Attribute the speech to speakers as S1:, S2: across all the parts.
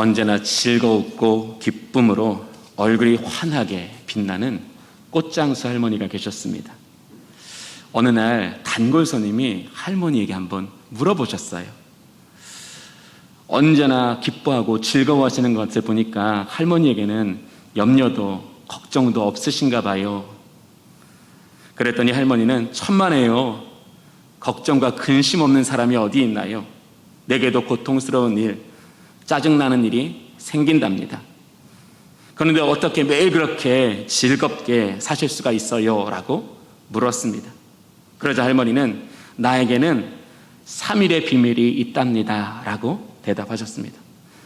S1: 언제나 즐거웠고 기쁨으로 얼굴이 환하게 빛나는 꽃장수 할머니가 계셨습니다. 어느 날 단골 손님이 할머니에게 한번 물어보셨어요. 언제나 기뻐하고 즐거워하시는 것을 보니까 할머니에게는 염려도 걱정도 없으신가 봐요. 그랬더니 할머니는 천만에요. 걱정과 근심 없는 사람이 어디 있나요? 내게도 고통스러운 일, 짜증나는 일이 생긴답니다. 그런데 어떻게 매일 그렇게 즐겁게 사실 수가 있어요? 라고 물었습니다. 그러자 할머니는 나에게는 3일의 비밀이 있답니다. 라고 대답하셨습니다.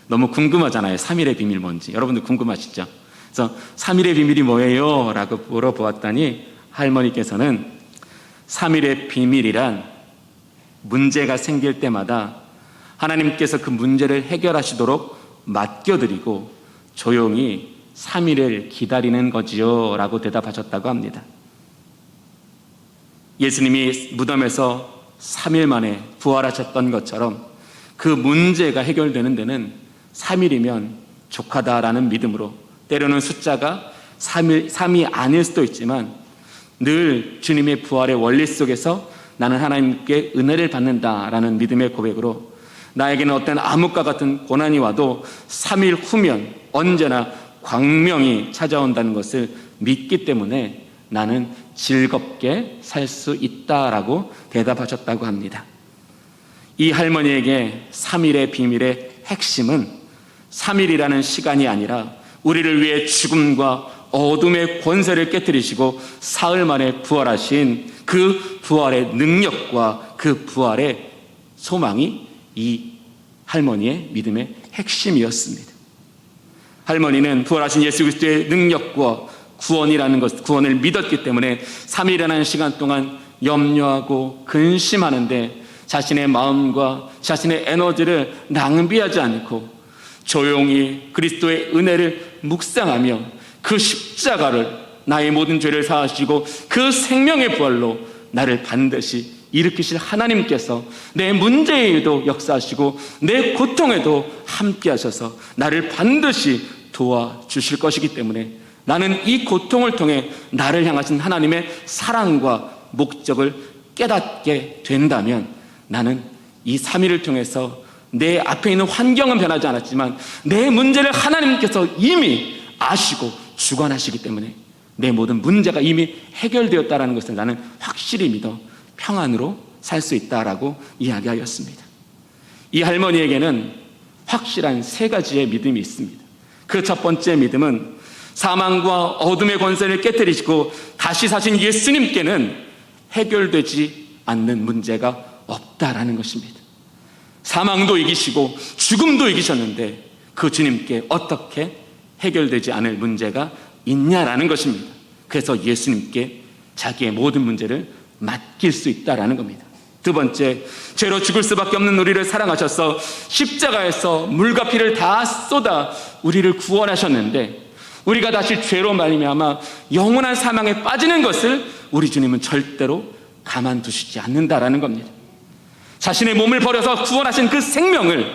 S1: 너무 궁금하잖아요. 3일의 비밀 뭔지. 여러분들 궁금하시죠? 그래서 3일의 비밀이 뭐예요? 라고 물어보았더니 할머니께서는 3일의 비밀이란 문제가 생길 때마다 하나님께서 그 문제를 해결하시도록 맡겨드리고 조용히 3일을 기다리는 거지요. 라고 대답하셨다고 합니다. 예수님이 무덤에서 3일 만에 부활하셨던 것처럼 그 문제가 해결되는 데는 3일이면 족하다라는 믿음으로 때로는 숫자가 3일, 3이 아닐 수도 있지만 늘 주님의 부활의 원리 속에서 나는 하나님께 은혜를 받는다라는 믿음의 고백으로 나에게는 어떤 암흑과 같은 고난이 와도 3일 후면 언제나 광명이 찾아온다는 것을 믿기 때문에 나는 즐겁게 살 수 있다라고 대답하셨다고 합니다. 이 할머니에게 3일의 비밀의 핵심은 3일이라는 시간이 아니라 우리를 위해 죽음과 어둠의 권세를 깨뜨리시고 사흘 만에 부활하신 그 부활의 능력과 그 부활의 소망이 이 할머니의 믿음의 핵심이었습니다. 할머니는 부활하신 예수 그리스도의 능력과 구원이라는 것, 구원을 믿었기 때문에 3일이라는 시간 동안 염려하고 근심하는데 자신의 마음과 자신의 에너지를 낭비하지 않고 조용히 그리스도의 은혜를 묵상하며 그 십자가를 나의 모든 죄를 사하시고 그 생명의 부활로 나를 반드시 일으키실 하나님께서 내 문제에도 역사하시고 내 고통에도 함께 하셔서 나를 반드시 도와주실 것이기 때문에 나는 이 고통을 통해 나를 향하신 하나님의 사랑과 목적을 깨닫게 된다면 나는 이 3일을 통해서 내 앞에 있는 환경은 변하지 않았지만 내 문제를 하나님께서 이미 아시고 주관하시기 때문에 내 모든 문제가 이미 해결되었다라는 것을 나는 확실히 믿어 평안으로 살 수 있다라고 이야기하였습니다. 이 할머니에게는 확실한 세 가지의 믿음이 있습니다. 그 첫 번째 믿음은 사망과 어둠의 권세를 깨뜨리시고 다시 사신 예수님께는 해결되지 않는 문제가 없다라는 것입니다. 사망도 이기시고 죽음도 이기셨는데 그 주님께 어떻게 해결되지 않을 문제가 있냐라는 것입니다. 그래서 예수님께 자기의 모든 문제를 맡길 수 있다라는 겁니다. 두 번째, 죄로 죽을 수밖에 없는 우리를 사랑하셔서 십자가에서 물과 피를 다 쏟아 우리를 구원하셨는데 우리가 다시 죄로 말미암아 영원한 사망에 빠지는 것을 우리 주님은 절대로 가만두시지 않는다라는 겁니다. 자신의 몸을 버려서 구원하신 그 생명을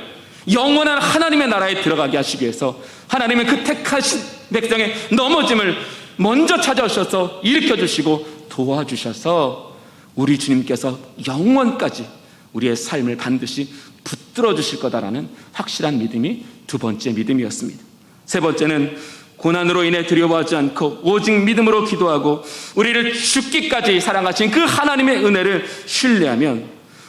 S1: 영원한 하나님의 나라에 들어가게 하시기 위해서 하나님은 그 택하신 백성의 넘어짐을 먼저 찾아오셔서 일으켜 주시고 도와주셔서 우리 주님께서 영원까지 우리의 삶을 반드시 붙들어 주실 거다라는 확실한 믿음이 두 번째 믿음이었습니다. 세 번째는 고난으로 인해 두려워하지 않고 오직 믿음으로 기도하고 우리를 죽기까지 사랑하신 그 하나님의 은혜를 신뢰하면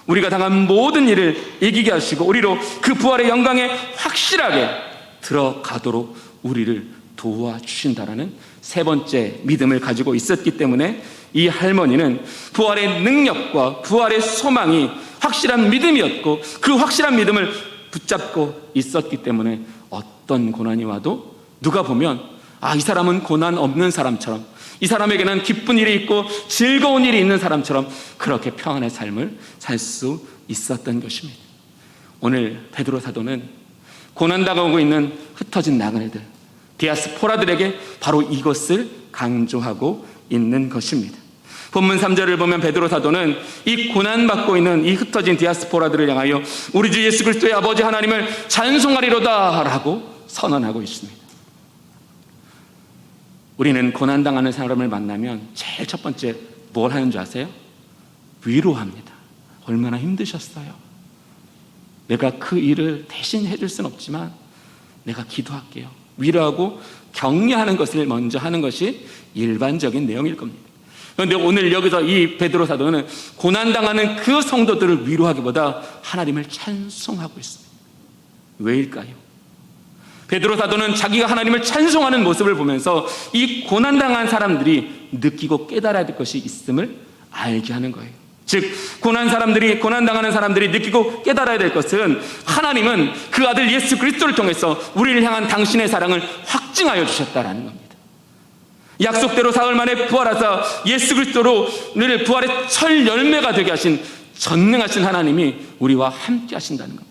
S1: 우리가 당한 모든 일을 이기게 하시고 우리로 그 부활의 영광에 확실하게 들어가도록 우리를 도와주신다라는 세 번째 믿음을 가지고 있었기 때문에 이 할머니는 부활의 능력과 부활의 소망이 확실한 믿음이었고 그 확실한 믿음을 붙잡고 있었기 때문에 어떤 고난이 와도 누가 보면 아, 이 사람은 고난 없는 사람처럼 이 사람에게는 기쁜 일이 있고 즐거운 일이 있는 사람처럼 그렇게 평안의 삶을 살 수 있었던 것입니다. 오늘 베드로 사도는 고난 당하고 있는 흩어진 나그네들, 디아스포라들에게 바로 이것을 강조하고 있는 것입니다. 본문 3절을 보면 베드로 사도는 이 고난받고 있는 이 흩어진 디아스포라들을 향하여 우리 주 예수 그리스도의 아버지 하나님을 찬송하리로다 라고 선언하고 있습니다. 우리는 고난당하는 사람을 만나면 제일 첫 번째 뭘 하는 줄 아세요? 위로합니다. 얼마나 힘드셨어요. 내가 그 일을 대신 해줄 수는 없지만 내가 기도할게요. 위로하고 격려하는 것을 먼저 하는 것이 일반적인 내용일 겁니다. 그런데 오늘 여기서 이 베드로 사도는 고난당하는 그 성도들을 위로하기보다 하나님을 찬송하고 있습니다. 왜일까요? 베드로 사도는 자기가 하나님을 찬송하는 모습을 보면서 이 고난당한 사람들이 느끼고 깨달아야 될 것이 있음을 알게 하는 거예요. 즉 고난 사람들이 고난 당하는 사람들이 느끼고 깨달아야 될 것은 하나님은 그 아들 예수 그리스도를 통해서 우리를 향한 당신의 사랑을 확증하여 주셨다라는 겁니다. 약속대로 사흘 만에 부활하사 예수 그리스도를 부활의 첫 열매가 되게 하신 전능하신 하나님이 우리와 함께 하신다는 겁니다.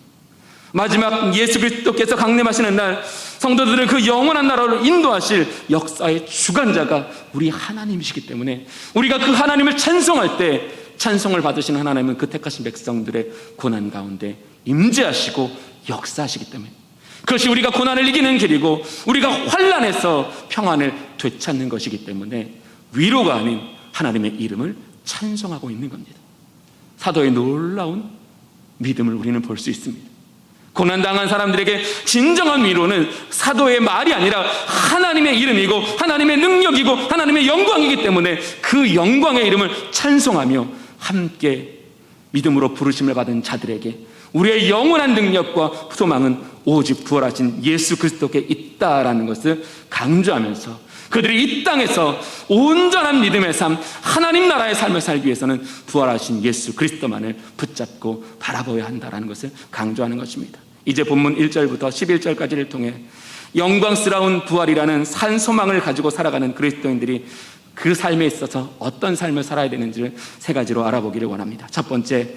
S1: 마지막 예수 그리스도께서 강림하시는 날 성도들을 그 영원한 나라로 인도하실 역사의 주관자가 우리 하나님이시기 때문에 우리가 그 하나님을 찬송할 때 찬송을 받으시는 하나님은 그 택하신 백성들의 고난 가운데 임재하시고 역사하시기 때문에 그것이 우리가 고난을 이기는 길이고 우리가 환란에서 평안을 되찾는 것이기 때문에 위로가 아닌 하나님의 이름을 찬송하고 있는 겁니다. 사도의 놀라운 믿음을 우리는 볼 수 있습니다. 고난당한 사람들에게 진정한 위로는 사도의 말이 아니라 하나님의 이름이고 하나님의 능력이고 하나님의 영광이기 때문에 그 영광의 이름을 찬송하며 함께 믿음으로 부르심을 받은 자들에게 우리의 영원한 능력과 소망은 오직 부활하신 예수 그리스도께 있다라는 것을 강조하면서 그들이 이 땅에서 온전한 믿음의 삶, 하나님 나라의 삶을 살기 위해서는 부활하신 예수 그리스도만을 붙잡고 바라보아야 한다라는 것을 강조하는 것입니다. 이제 본문 1절부터 11절까지를 통해 영광스러운 부활이라는 산 소망을 가지고 살아가는 그리스도인들이 그 삶에 있어서 어떤 삶을 살아야 되는지를 세 가지로 알아보기를 원합니다. 첫 번째,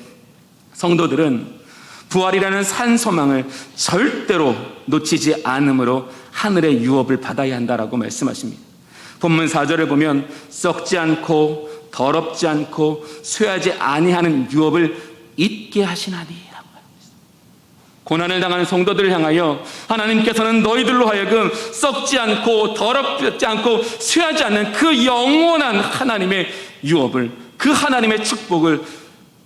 S1: 성도들은 부활이라는 산 소망을 절대로 놓치지 않으므로 하늘의 유업을 받아야 한다라고 말씀하십니다. 본문 4절을 보면 썩지 않고 더럽지 않고 쇠하지 아니하는 유업을 잊게 하시나니 고난을 당하는 성도들을 향하여 하나님께서는 너희들로 하여금 썩지 않고 더럽지 않고 쇠하지 않는 그 영원한 하나님의 유업을 그 하나님의 축복을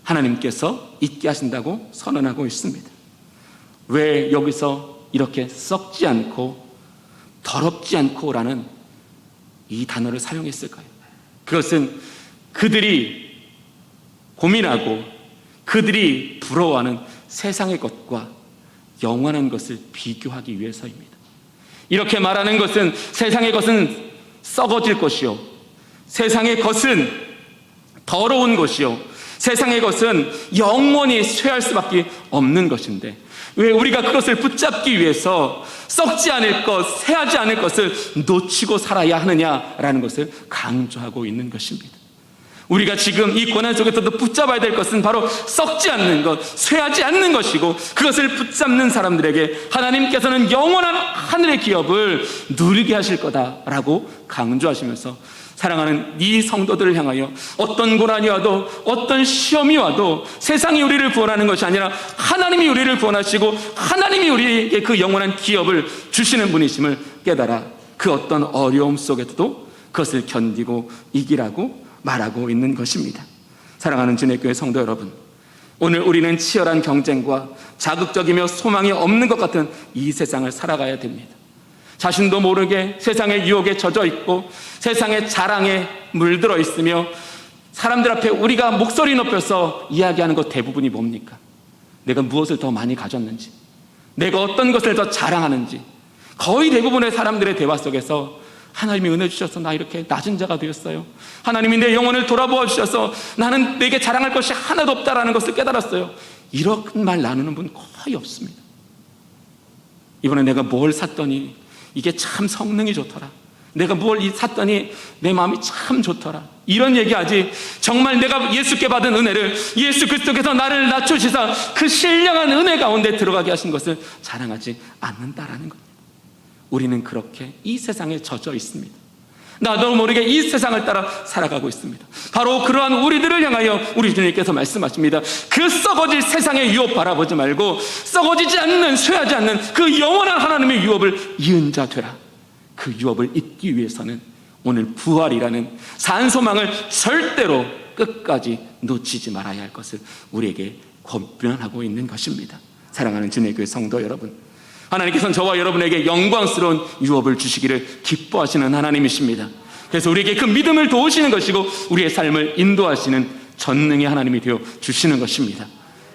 S1: 하나님께서 잊게 하신다고 선언하고 있습니다. 왜 여기서 이렇게 썩지 않고 더럽지 않고라는 이 단어를 사용했을까요? 그것은 그들이 고민하고 그들이 부러워하는 세상의 것과 영원한 것을 비교하기 위해서입니다. 이렇게 말하는 것은 세상의 것은 썩어질 것이요. 세상의 것은 더러운 것이요. 세상의 것은 영원히 쇠할 수밖에 없는 것인데 왜 우리가 그것을 붙잡기 위해서 썩지 않을 것, 새하지 않을 것을 놓치고 살아야 하느냐라는 것을 강조하고 있는 것입니다. 우리가 지금 이 고난 속에서도 붙잡아야 될 것은 바로 썩지 않는 것, 쇠하지 않는 것이고 그것을 붙잡는 사람들에게 하나님께서는 영원한 하늘의 기업을 누리게 하실 거다라고 강조하시면서 사랑하는 이 성도들을 향하여 어떤 고난이 와도 어떤 시험이 와도 세상이 우리를 구원하는 것이 아니라 하나님이 우리를 구원하시고 하나님이 우리에게 그 영원한 기업을 주시는 분이심을 깨달아 그 어떤 어려움 속에서도 그것을 견디고 이기라고 말하고 있는 것입니다. 사랑하는 주님교회 성도 여러분, 오늘 우리는 치열한 경쟁과 자극적이며 소망이 없는 것 같은 이 세상을 살아가야 됩니다. 자신도 모르게 세상의 유혹에 젖어 있고 세상의 자랑에 물들어 있으며 사람들 앞에 우리가 목소리 높여서 이야기하는 것 대부분이 뭡니까? 내가 무엇을 더 많이 가졌는지, 내가 어떤 것을 더 자랑하는지, 거의 대부분의 사람들의 대화 속에서 하나님이 은혜 주셔서 나 이렇게 낮은 자가 되었어요. 하나님이 내 영혼을 돌아보아 주셔서 나는 내게 자랑할 것이 하나도 없다라는 것을 깨달았어요. 이런 말 나누는 분 거의 없습니다. 이번에 내가 뭘 샀더니 이게 참 성능이 좋더라. 내가 뭘 샀더니 내 마음이 참 좋더라. 이런 얘기하지. 정말 내가 예수께 받은 은혜를 예수 그리스도께서 나를 낮추시사 그 신령한 은혜 가운데 들어가게 하신 것을 자랑하지 않는다라는 것. 우리는 그렇게 이 세상에 젖어 있습니다. 나도 모르게 이 세상을 따라 살아가고 있습니다. 바로 그러한 우리들을 향하여 우리 주님께서 말씀하십니다. 그 썩어질 세상의 유업 바라보지 말고 썩어지지 않는 쇠하지 않는 그 영원한 하나님의 유업을 이은 자 되라. 그 유업을 잇기 위해서는 오늘 부활이라는 산소망을 절대로 끝까지 놓치지 말아야 할 것을 우리에게 권면하고 있는 것입니다. 사랑하는 주님의 교회 성도 여러분. 하나님께서는 저와 여러분에게 영광스러운 유업을 주시기를 기뻐하시는 하나님이십니다. 그래서 우리에게 그 믿음을 도우시는 것이고 우리의 삶을 인도하시는 전능의 하나님이 되어 주시는 것입니다.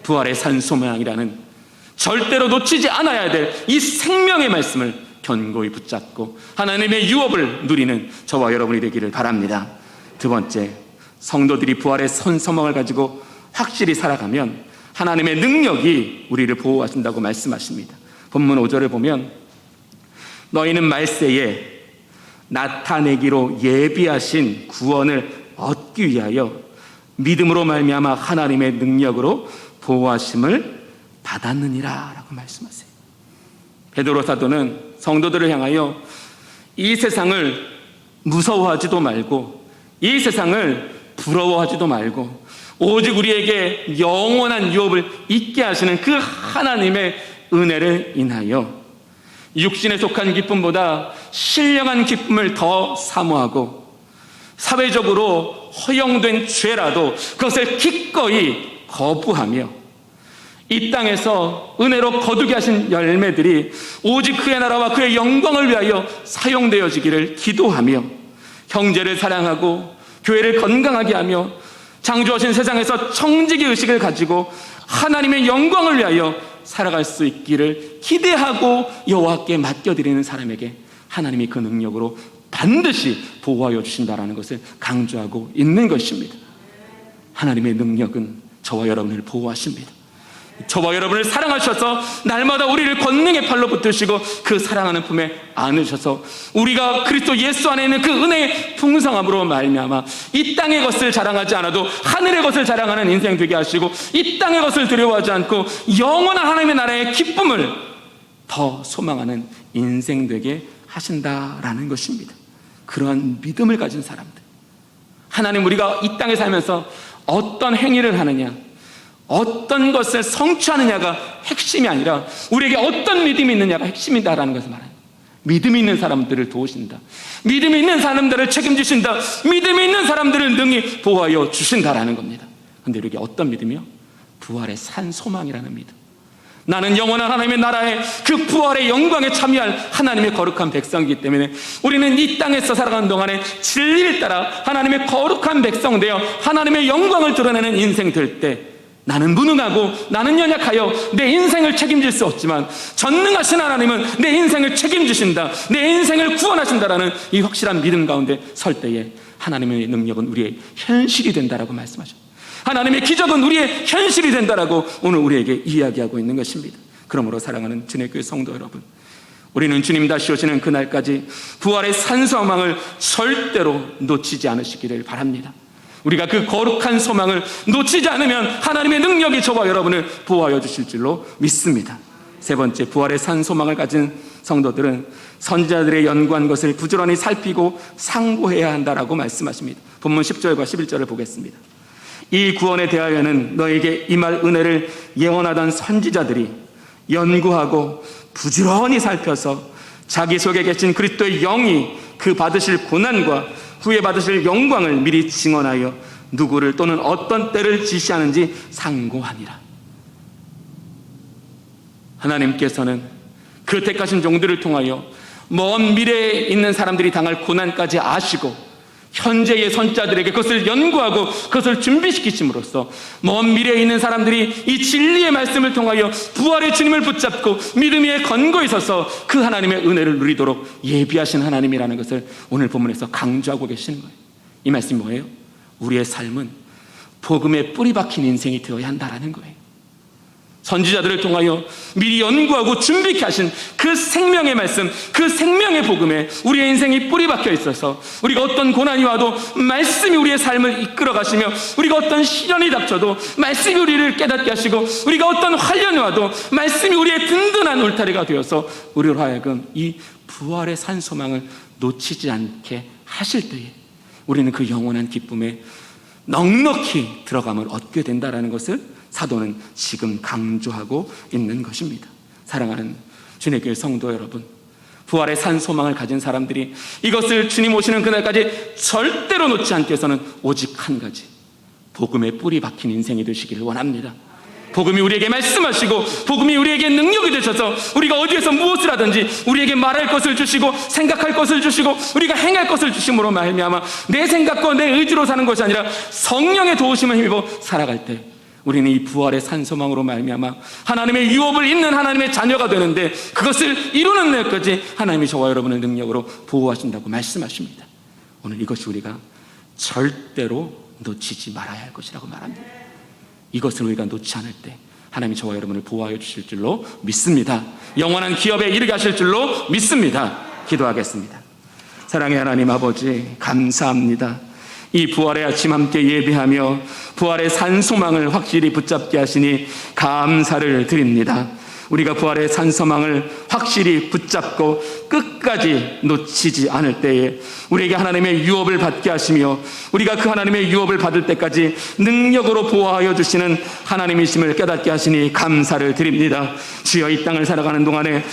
S1: 부활의 산소망이라는 절대로 놓치지 않아야 될 이 생명의 말씀을 견고히 붙잡고 하나님의 유업을 누리는 저와 여러분이 되기를 바랍니다. 두 번째, 성도들이 부활의 선서망을 가지고 확실히 살아가면 하나님의 능력이 우리를 보호하신다고 말씀하십니다. 본문 5절을 보면 너희는 말세에 나타내기로 예비하신 구원을 얻기 위하여 믿음으로 말미암아 하나님의 능력으로 보호하심을 받았느니라라고 말씀하세요. 베드로 사도는 성도들을 향하여 이 세상을 무서워하지도 말고 이 세상을 부러워하지도 말고 오직 우리에게 영원한 유업을 있게 하시는 그 하나님의 은혜를 인하여 육신에 속한 기쁨보다 신령한 기쁨을 더 사모하고 사회적으로 허용된 죄라도 그것을 기꺼이 거부하며 이 땅에서 은혜로 거두게 하신 열매들이 오직 그의 나라와 그의 영광을 위하여 사용되어지기를 기도하며 형제를 사랑하고 교회를 건강하게 하며 창조하신 세상에서 청지기 의식을 가지고 하나님의 영광을 위하여 살아갈 수 있기를 기대하고 여호와께 맡겨드리는 사람에게 하나님이 그 능력으로 반드시 보호하여 주신다라는 것을 강조하고 있는 것입니다. 하나님의 능력은 저와 여러분을 보호하십니다. 저와 여러분을 사랑하셔서 날마다 우리를 권능의 팔로 붙드시고 그 사랑하는 품에 안으셔서 우리가 그리스도 예수 안에 있는 그 은혜의 풍성함으로 말미암아 이 땅의 것을 자랑하지 않아도 하늘의 것을 자랑하는 인생 되게 하시고 이 땅의 것을 두려워하지 않고 영원한 하나님의 나라의 기쁨을 더 소망하는 인생 되게 하신다라는 것입니다. 그러한 믿음을 가진 사람들. 하나님 우리가 이 땅에 살면서 어떤 행위를 하느냐 어떤 것을 성취하느냐가 핵심이 아니라 우리에게 어떤 믿음이 있느냐가 핵심이다라는 것을 말해요. 믿음이 있는 사람들을 도우신다. 믿음이 있는 사람들을 책임지신다. 믿음이 있는 사람들을 능히 보호하여 주신다라는 겁니다. 근데 우리에게 어떤 믿음이요? 부활의 산 소망이라는 믿음. 나는 영원한 하나님의 나라의 그 부활의 영광에 참여할 하나님의 거룩한 백성이기 때문에 우리는 이 땅에서 살아가는 동안에 진리를 따라 하나님의 거룩한 백성 되어 하나님의 영광을 드러내는 인생 될 때 나는 무능하고 나는 연약하여 내 인생을 책임질 수 없지만 전능하신 하나님은 내 인생을 책임지신다. 내 인생을 구원하신다라는 이 확실한 믿음 가운데 설 때에 하나님의 능력은 우리의 현실이 된다라고 말씀하셨습니다. 하나님의 기적은 우리의 현실이 된다라고 오늘 우리에게 이야기하고 있는 것입니다. 그러므로 사랑하는 주의 교회 성도 여러분, 우리는 주님 다시 오시는 그날까지 부활의 산소망을 절대로 놓치지 않으시기를 바랍니다. 우리가 그 거룩한 소망을 놓치지 않으면 하나님의 능력이 저와 여러분을 보호하여 주실 줄로 믿습니다. 세 번째, 부활의 산 소망을 가진 성도들은 선지자들의 연구한 것을 부지런히 살피고 상고해야 한다라고 말씀하십니다. 본문 10절과 11절을 보겠습니다. 이 구원에 대하여는 너에게 임할 은혜를 예언하던 선지자들이 연구하고 부지런히 살펴서 자기 속에 계신 그리스도의 영이 그 받으실 고난과 후에 받으실 영광을 미리 증언하여 누구를 또는 어떤 때를 지시하는지 상고하니라. 하나님께서는 그 택하신 종들을 통하여 먼 미래에 있는 사람들이 당할 고난까지 아시고 현재의 선자들에게 그것을 연구하고 그것을 준비시키심으로써 먼 미래에 있는 사람들이 이 진리의 말씀을 통하여 부활의 주님을 붙잡고 믿음 위에 건거에 서서 그 하나님의 은혜를 누리도록 예비하신 하나님이라는 것을 오늘 본문에서 강조하고 계시는 거예요. 이 말씀이 뭐예요? 우리의 삶은 복음에 뿌리 박힌 인생이 되어야 한다라는 거예요. 선지자들을 통하여 미리 연구하고 준비케 하신 그 생명의 말씀, 그 생명의 복음에 우리의 인생이 뿌리 박혀 있어서 우리가 어떤 고난이 와도 말씀이 우리의 삶을 이끌어 가시며 우리가 어떤 시련이 닥쳐도 말씀이 우리를 깨닫게 하시고 우리가 어떤 환련이 와도 말씀이 우리의 든든한 울타리가 되어서 우리로 하여금 이 부활의 산 소망을 놓치지 않게 하실 때에 우리는 그 영원한 기쁨에 넉넉히 들어감을 얻게 된다라는 것을 사도는 지금 강조하고 있는 것입니다. 사랑하는 주님의 성도 여러분, 부활의 산 소망을 가진 사람들이 이것을 주님 오시는 그날까지 절대로 놓지 않기 위해서는 오직 한 가지, 복음의 뿌리 박힌 인생이 되시기를 원합니다. 복음이 우리에게 말씀하시고 복음이 우리에게 능력이 되셔서 우리가 어디에서 무엇을 하든지 우리에게 말할 것을 주시고 생각할 것을 주시고 우리가 행할 것을 주심으로 말미암아 내 생각과 내 의지로 사는 것이 아니라 성령의 도우심을 힘입어 살아갈 때 우리는 이 부활의 산소망으로 말미암아 하나님의 유업을 잇는 하나님의 자녀가 되는데 그것을 이루는 날까지 하나님이 저와 여러분을 능력으로 보호하신다고 말씀하십니다. 오늘 이것이 우리가 절대로 놓치지 말아야 할 것이라고 말합니다. 이것을 우리가 놓지 않을 때 하나님이 저와 여러분을 보호하여 주실 줄로 믿습니다. 영원한 기업에 이르게 하실 줄로 믿습니다. 기도하겠습니다. 사랑의 하나님 아버지 감사합니다. 이 부활의 아침 함께 예배하며 부활의 산소망을 확실히 붙잡게 하시니 감사를 드립니다. 우리가 부활의 산소망을 확실히 붙잡고 끝까지 놓치지 않을 때에 우리에게 하나님의 유업을 받게 하시며 우리가 그 하나님의 유업을 받을 때까지 능력으로 보호하여 주시는 하나님이심을 깨닫게 하시니 감사를 드립니다. 주여 이 땅을 살아가는 동안에